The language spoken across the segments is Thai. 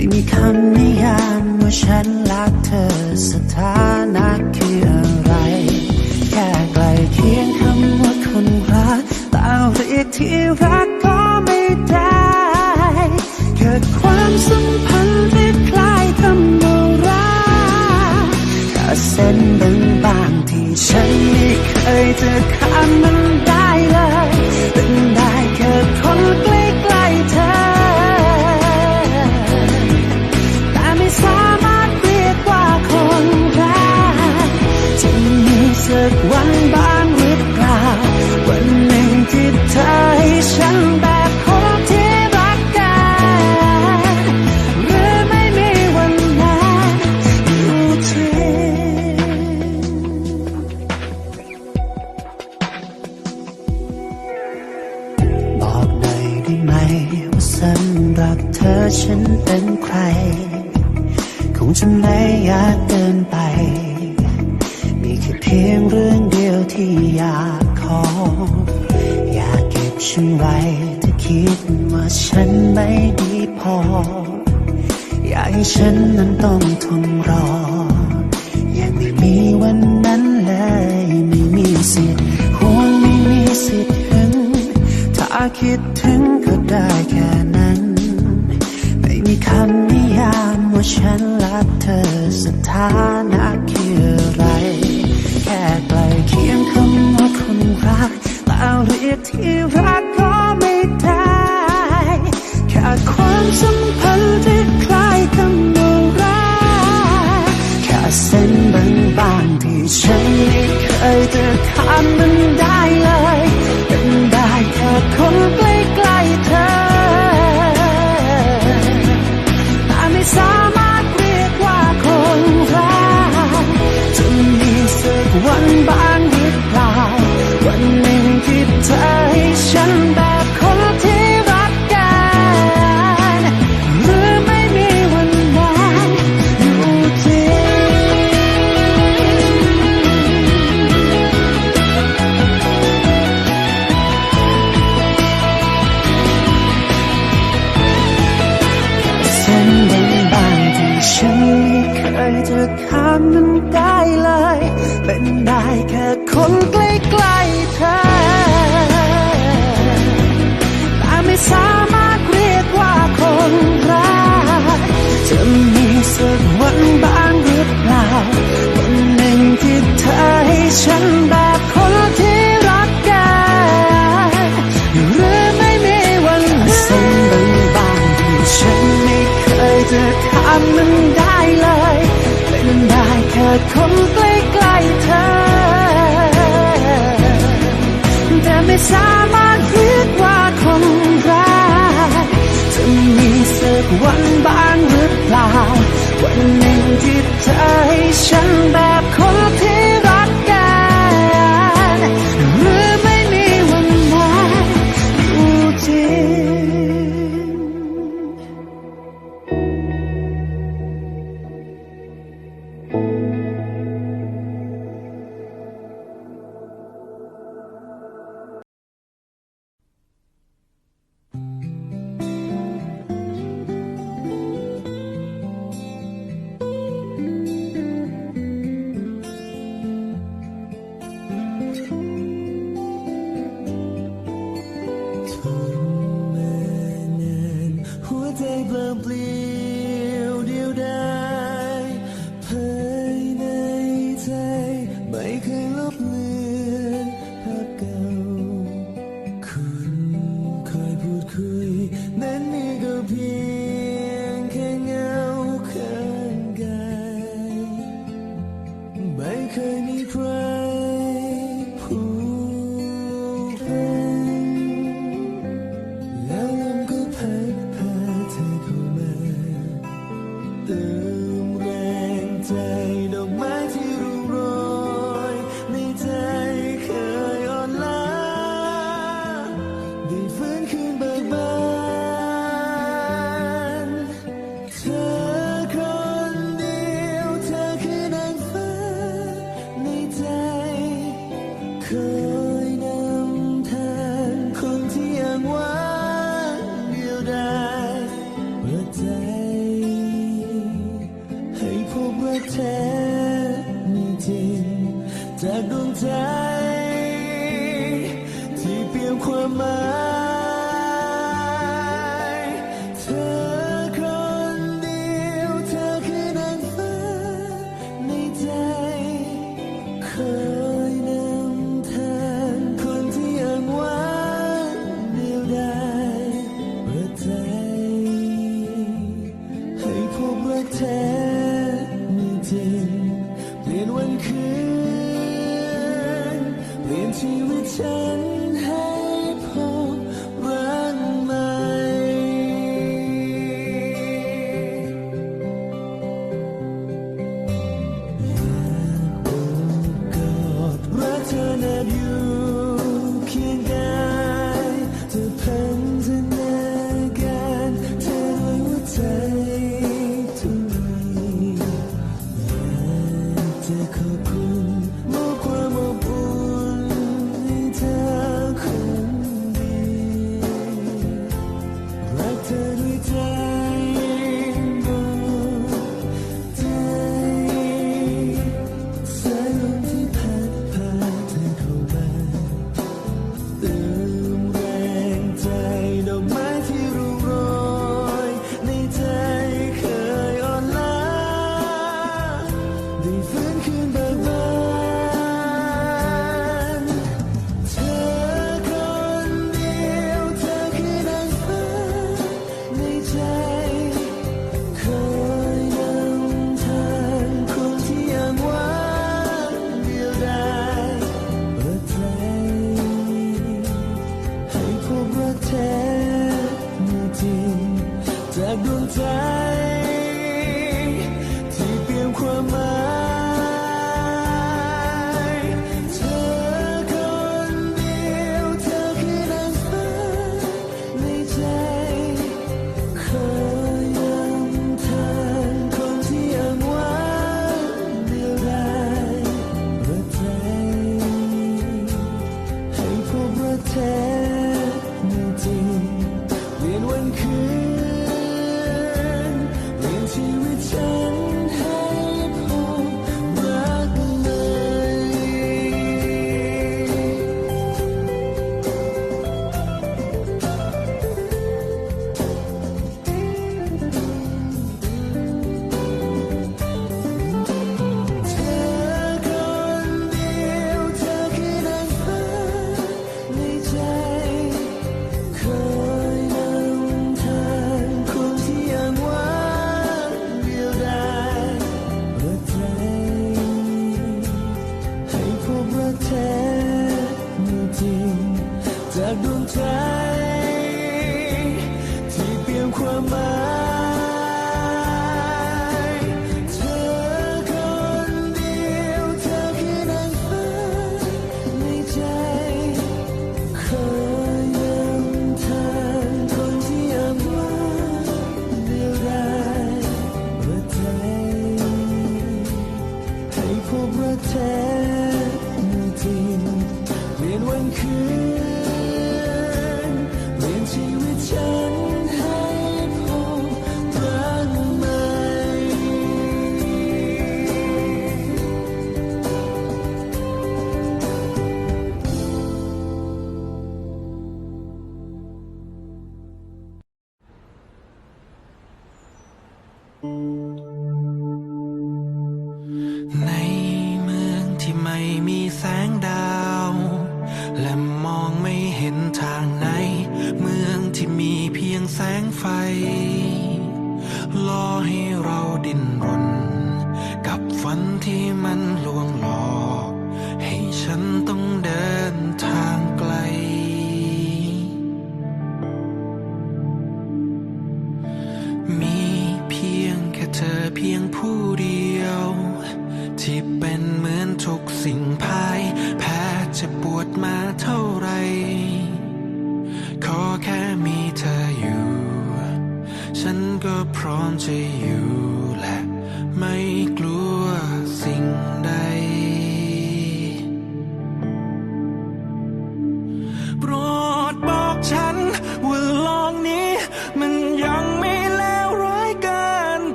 ไม่มีคำนิยามว่าฉันรักเธอสถานะคืออะไร แค่ใกลเคียงคำว่าคนรักแต่เรียกที่รักก็ไม่ได้เกิดความสัมพันธ์ที่คล้ายคำว่ารักแค่เส้นบางๆที่ฉันไม่เคยจะข้ามมันได้เลย รับเธอฉันเป็นใคร คงจะไม่ยากเกินไป มีแค่เพียงเรื่องเดียวที่อยากขอ อยากเก็บฉันไว้ถ้าคิดว่าฉันไม่ดีพอ อยากให้ฉันนั้นต้องทนรอ ยังไม่มีวันนั้นเลยไม่มีสิทธิ์คงไม่มีสิทธิ์ถึงถ้าคิดถึงก็ได้แค่นั้น ว่าฉันรักเธอสถานะคืออะไร แค่ใกล้เคียงคำว่าคนรักแต่เรียกที่รักก็ไม่ได้ แค่ความสัมพันธ์ที่คล้ายคำว่ารักแค่เส้นบางๆที่ฉันไม่เคยจะข้ามมันได้เลย เป็นได้แค่คนใกล้ สักวันบ้างหรือเปล่าวันหนึ่งที่เธอให้ฉันแบบคนที่รักกันหรือไม่มีวันนั้นเส้นบางที่ฉันไม่เคยจะข้ามมันได้เลยเป็นได้แค่คนใกล้ๆเธอ แต่ไม่สามารถเรียกว่าคนรักจะมีสักวันบ้างหรือเปล่า วันหนึ่งที่เธอให้ฉันแบบคน moi. ฉันให้พบรักใหม่ กอดรักเธอแนยูคีงกายเธอพันธนาการเธอด้หัวใจทุกทียากจะขอบ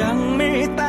ยังไม่ต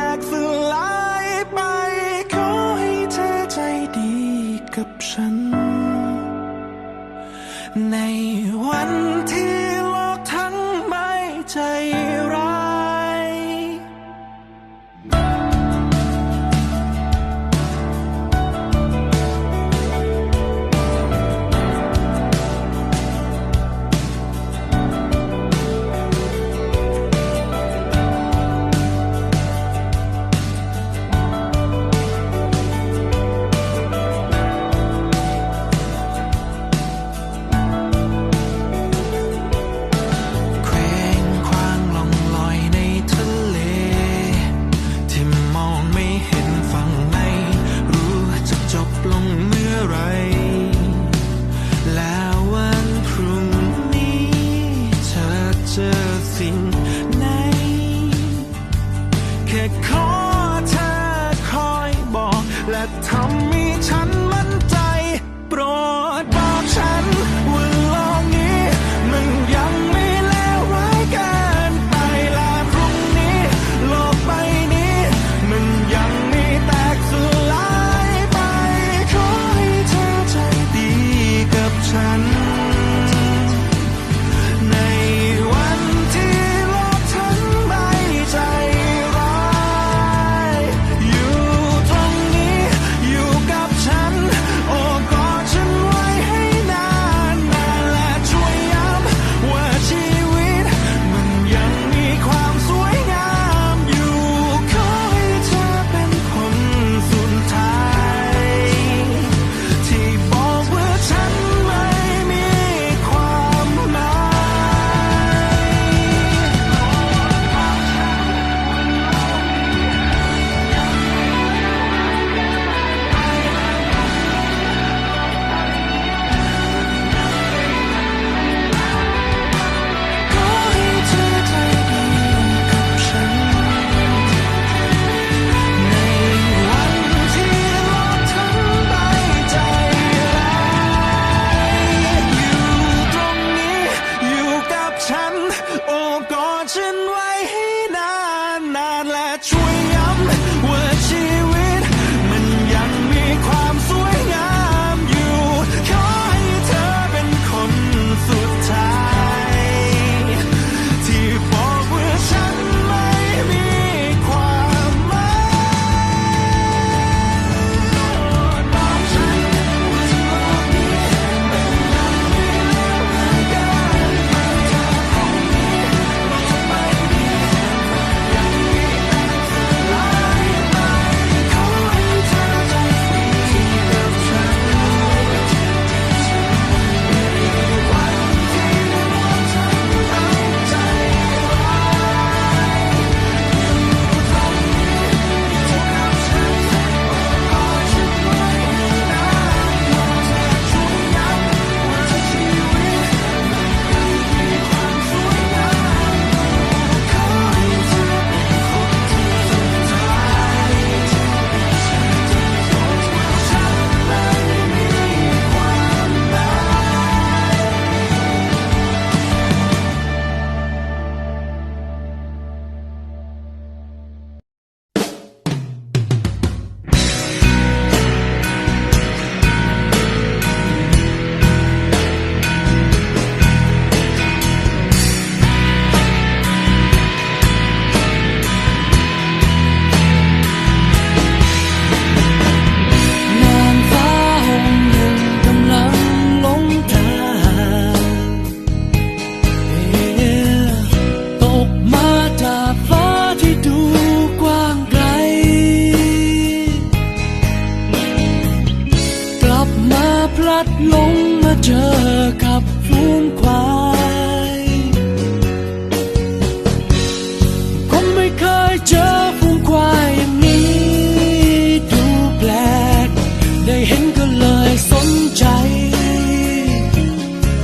นก็เลยสนใจ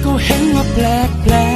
ก็เห็นว่าแปลกแปลก